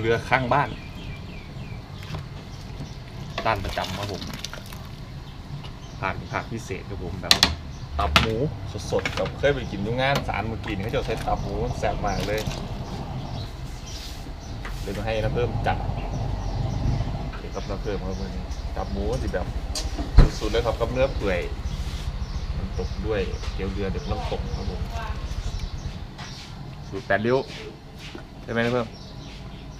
เรือข้างบ้านร้านประจำครับผมผักผักพิเศษครับผมแบบตับหมูสดๆแบบเคยไปกินที่งานสารเมื่อกี้นี่เขาจะใช้ตับหมูแซ่บมากเลยเลยมาให้น้ำเพิ่มจัดเกี่ยวกับน้ำเพิ่มครับวันนี้ตับหมูสิแบบสุดๆเลยครับกับเนื้อเปื่อยมันำตกด้วยเกี๊ยวเรือเด็กน้ำตกครับผมสูตรแปดริ้วใช่ไหมน้ำเพิ่ม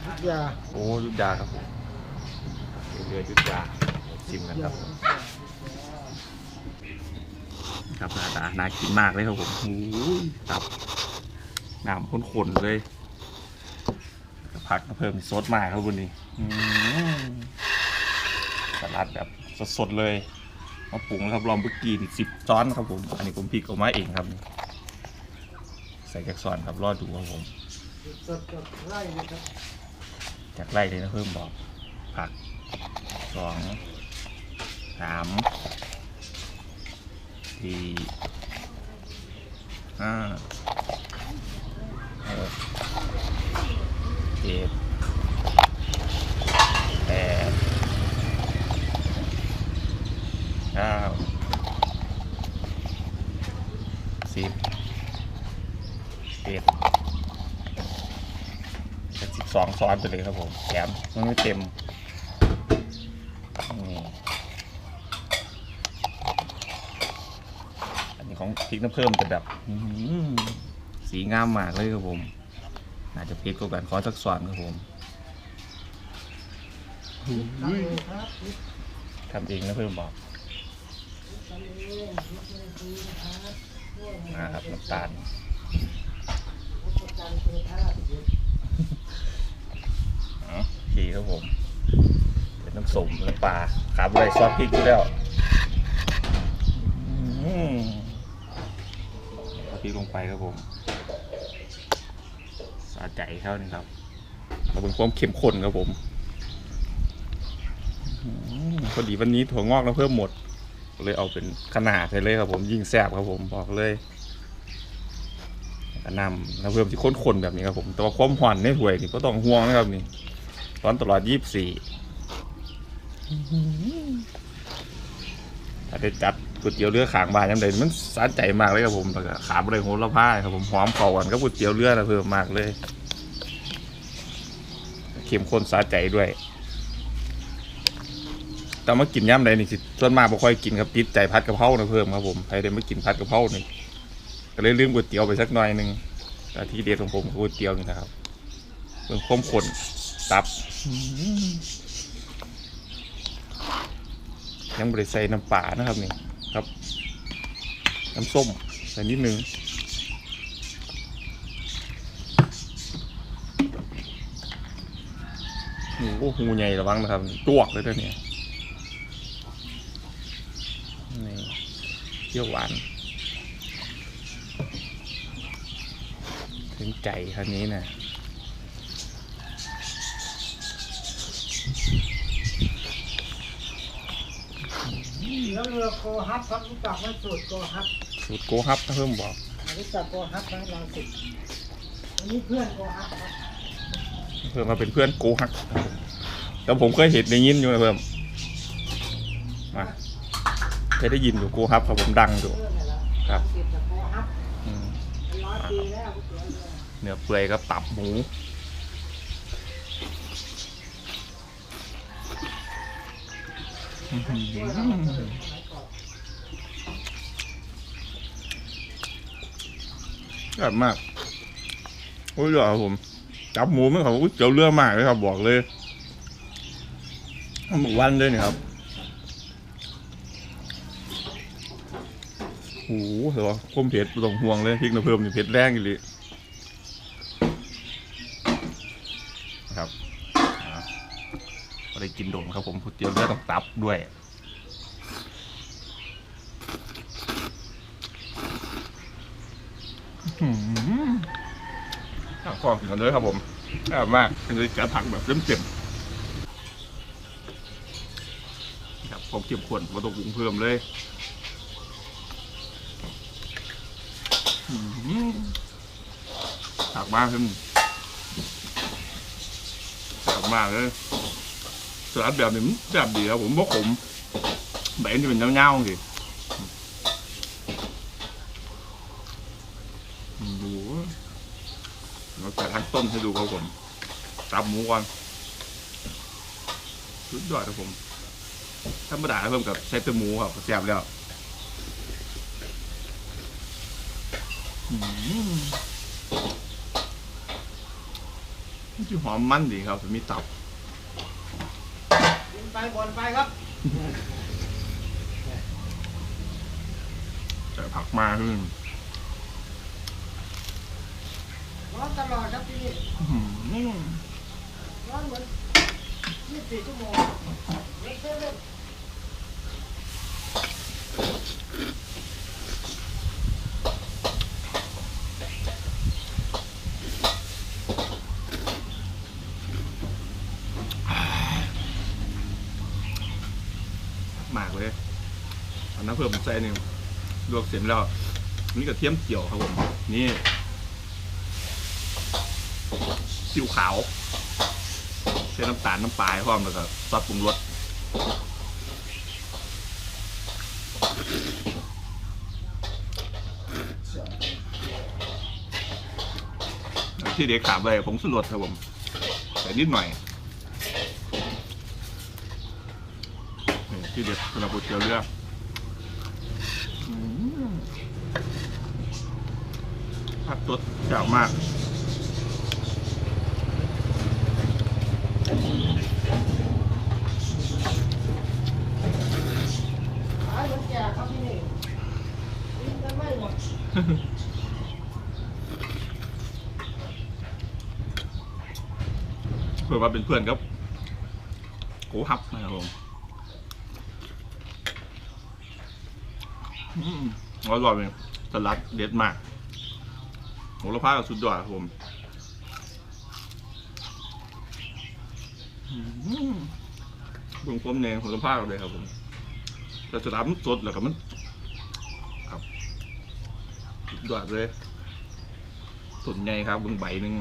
ทุกอย่างโอ้ยุทธยาครับผมเรือยุทธยาชิมกันครับ ครับหน้าตาน่ากินมากเลยครับผมโอ้ยตับน้ำข้นๆเลยพักมาเพิ่มซดมากครับคุณนี่อืมสลัดแบบสดๆเลยมาปรุงนะครับลองเมื่อกี้นี่สิบช้อนครับผม อันนี้ผมพริกออกมาเองครับนี่ใส่แกกซอนครับรอดูครับผมสดกับไร่นะครับ จากไล่เลยนะเพิ่มบอกผักสองสามสี่ห้าหกเจ็ดแปดเก้าสิบเอ็ด เป็นสิบสอง ซ้อนไปเลยครับผมแถมมันไม่เต็มนี่อันนี้ของพริกน้ำเพิ่มจะแบบสีงามมากเลยครับผมน่าจจะพริกกว่ากันขอสักซ้อนครับผมทำเองนะเพิ่มบอกทำเอกนะครับน้ำตาล รับประกันคุณภาพเด็ด อ๋อโอเคครับผมเป็นน้ำส้ มน้ำปลาขาบเลยซอสพริกอยู่แล้วพอหือเอาพริกลงไปครับผมสาใจเข้านี่ครับมาเป็นความเข้มข้นครับผมพอดีวันนี้ถั่วงอกน้ำเพิ่มหมด เลยเอาเป็นขนาดเลยครับผมยิ่งแซ่บครับผมบอกเลยแล้วก็นำน้ำเพิ่มที่ข้นๆแบบนี้ครับผมแต่ว่าความหวานในถ้วยนี่ก็ต้องห่วงนะครับนี่ร้อนตลอด24 ถ้าได้จัดก๋วยเตี๋ยวเรือขางบานยังไงมันสะใจมากเลยครับผมแล้วก็ขาบเลยโหระพาครับผมหอมเข้ากันกับก๋วยเตี๋ยวเรือนะเพิ่มมากเลยเข้มข้นสะใจด้วย แต่มากินย่ำใดนี่สิส่วนมากบ่ค่อยกินครับติดใจผัดกะเพรานะเพิ่มครับผมใครได้มากินผัดกะเพรานี่ก็เลยลืมก๋วยเตี๋ยวไปสักหน่อยหนึงแต่ที่เด็ดของผมก๋วยเตี๋ยวนี่นะครับเพิ่มความข้นตับ ยังบริใส่น้ำปลานะครับนี่ครับ น้ำส้มใส่นิดนึงโอ้โหหูใหญ่ระวังนะครับจวกเลยนะเนี่ยนี่เปรี้ยวหวาน ถึงใจคราวนี้นะ แล้วเรือโกฮับครับรู้จักไหมสูตรโกฮับสูตรโกฮับนะเพิ่มบอกรู้จักโกฮับไหมลองสิอันนี้เพื่อนโกฮับครับเพิ่มมาเป็นเพื่อนโกฮักแต่ผมเคยเห็นในยินอยู่นะเพิ่มมาเคยได้ยินอยู่โกฮับครับผมดังอยู่ เพื่อนอะไรครับ ติดจากโกฮับอืมเป็นร้อยปีแล้วก๋วยเตี๋ยวเรือเนื้อเปื่อยก็ตับหมูอื้อหือ ช่วยเราเมื่อสมัยก่อน แบบมาก โอ้ยเดี๋ยวครับผม จับหมูไม่เขาอุ๊ยเจียวเลือดมากเลยครับ บอกเลยหมูวันเลยนี่ครับโอ้โหเหรอคมเผ็ดต้องห่วงเลยพริกน้ำเพิ่มนี่เผ็ดแรงอีหลีครับ ก็ได้กินโดนครับผมก๋วยเตี๋ยวเลือต้องตับด้วยหือข้าวฟองกินกันเลยครับผมแซ่บมากเป็นเลยจะผักแบบเต็มๆครับผมเก็บขวดมาตกปรุงเพิ่มเลยหักมากขึ้นมากเลย สลัดแบบนี้มันแบบดีครับผมบ่ขมใบมันจะเป็นเงาๆสิดูเราจะทั้งต้นให้ดูครับผมตับหมูก่อนสุดยอดครับผมธรรมดาเพิ่มกับใช้แตัวหมูครับแซ่บแล้วอืมมันจะหอมมันดีครับมีตับ ไปบ่นไปครับแต่ผักมาขึ้นร้อนตลอดครับที่นี่อื้อหือร้อนเหมือน24ชั่วโมงเล็กเส้นเล็ก มากเลยเอาน้ำเพิ่มใส่หนึ่งลวกเสร็จแล้วนี่กระเทียมเจียวครับผมนี่ซิวขาวใส่น้ำตาลน้ำปลาให้พร้อมแล้วก็ซอสปรุงรสที่เด็กขาดไปผงสุรสครับผมใส่นิดหน่อย นี่ ที่เด็ดสำหรับก๋วยเตี๋ยวเรือผักสดแจ๋วมากเหมือนแก่ครับที่นี่กินกันไม่หมดเพื่อว่าเป็นเพื่อนครับโกหับนะครับผม อร่อยเลยสลัดเด็ดมากโหระพากับสุดยอดครับผมอืมเบิ่งผมเนี่ยโหระพาเลยครับผม แต่สลัดมันสดแล้วก็มันครับสุดยอดเลยส่วนใหญ่ครับเบิ่งใบหนึ่ง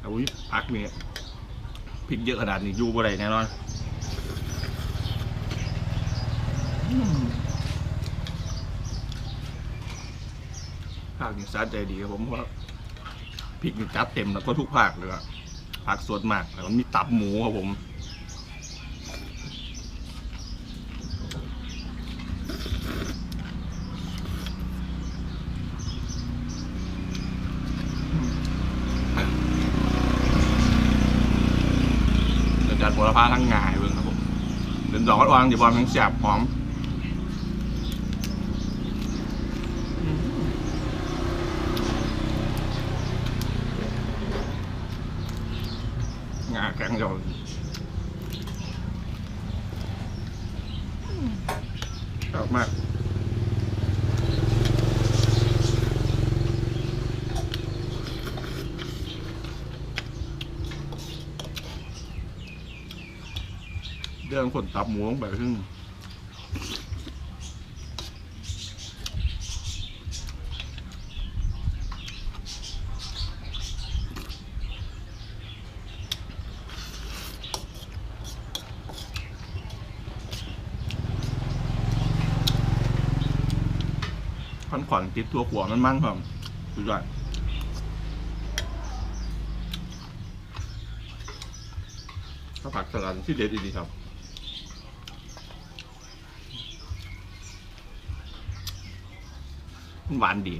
เอาวิพักนี่พริกเยอะขนาดนี้อยู่บ่ได้แน่นอนอืม ภาคนี้สะใจดีครับผมเพราพริกนี่จัดเต็มแล้วก็ทุกภาคเลยอะผักสดมากแล้วมีตับหมูครับผมเดี๋ยวจัดโหรพาทั้งงายเบิ่งครับผมเป็นดอกกระวางอย่าบอลทั้งแสบหอม งาแข็งยาวชอบมากเรื่องคนตับหมูลงไปครึ่ง พันติดตัวขวมันมั่นครับสุดยอดข้าวผัดสลัดที่เด็ดดีๆครับหวานดี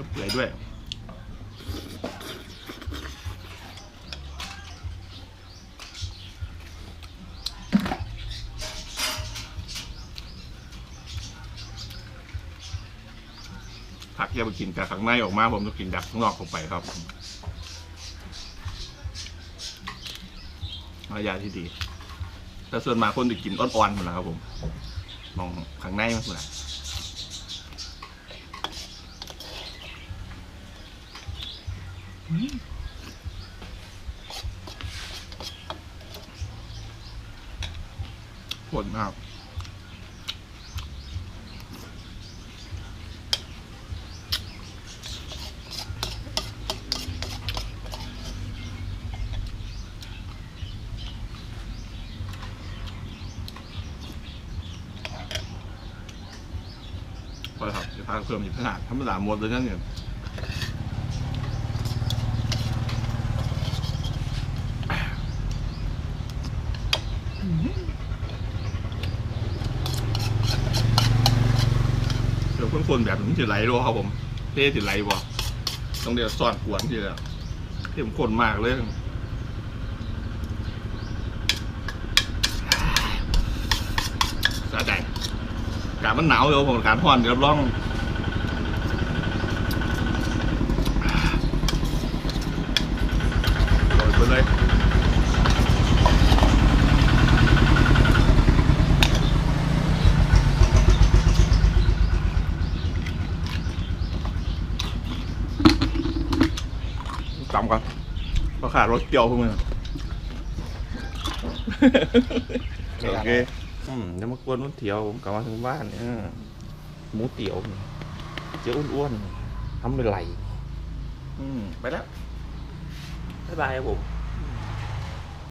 นื้อเปื่อยด้วยผักที่เอาไปกินจากข้างในออกมา ผมต้องกินจากข้างนอกออกไปครับมายาที่ดี แต่ส่วนมากคนจะกินอ่อนๆหมดแล้วครับผม มองข้างในมันหมดแล้ว ผลมากพอแล้วครับจะพาเพิ่มอีกขนาดธรรมดาหมดเลยนั่นเนี่ย เดี๋ยวคนๆแบบนี้จะไหลรัวครับผมเท่จะไหลบ่ต้องเดี๋ยวซ่อนขวนทีเดียวเข้มข้นมากเลยสะใจกาศมันหนาวเลยครับผมการ้อนเดี๋ยวร้อง โรยไปเลย จำก่อนเพราะขาดรถเกี่ยวพวกมึง โอเคอืมเดี๋ยวมากวนนุ่นเถียวผมกลับมาถึงบ้านเนี่ยหมูเตี๋ยวเนี่ยเจ้าอ้วนๆทำเป็นไหลอืมไปแล้วบ๊ายบายครับผม